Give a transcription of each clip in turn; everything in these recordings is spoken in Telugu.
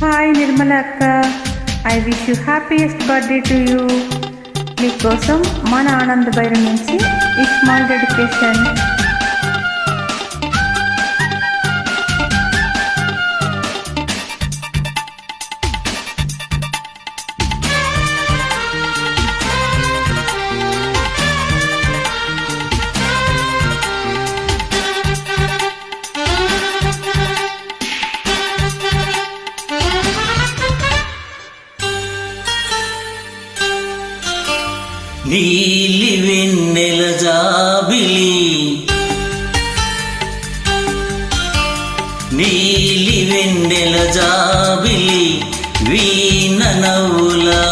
హాయ్ నిర్మల అక్క. I wish you happiest birthday to you మీకోసం మన ఆనంద్ బైరం నుంచి ఈ స్మాల్ డెడికేషన్ నీలి వెన్నెల జాబిలి. నీలి వెన్నెల జాబిలి. వీణ నవ్వులా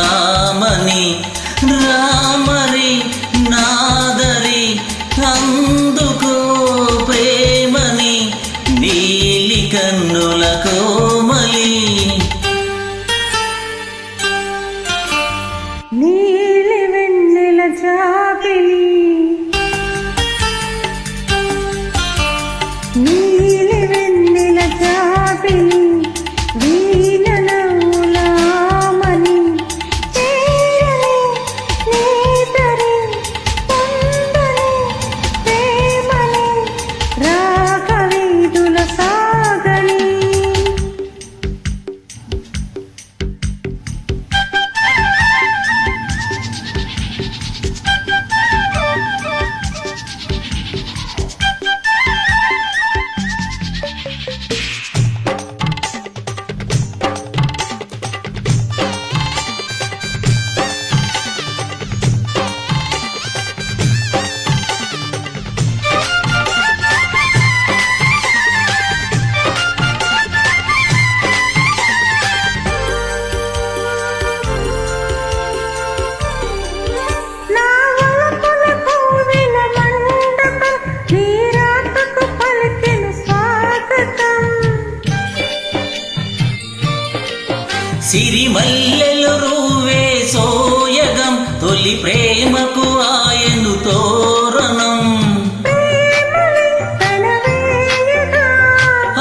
సిరిమల్లెలు రూవే సోయగం తొలి ప్రేమకు ఆయను తోరణం.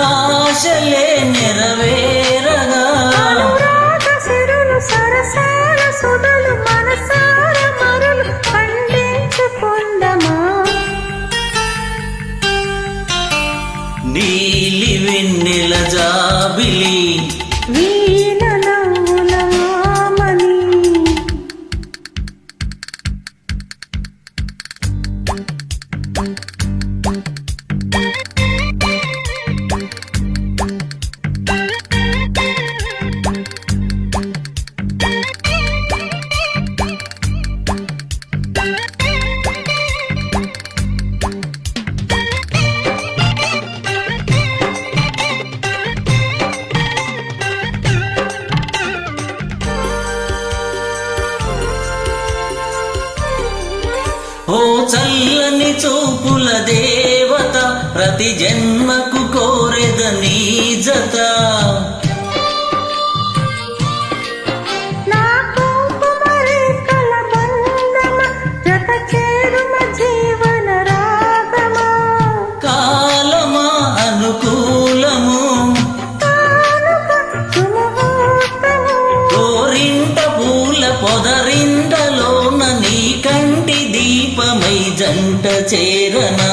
ఆశలే నెరవేరగా. అనురాగ సిరులు సరసాల సుధలు మనసార మరులు పండించుకుందమా? నీలి వెన్నెల జాబిలి చల్లని చూపుల దేవత ప్రతి జన్మకు కోరెద నీ జత. వెంట జంట చేరనా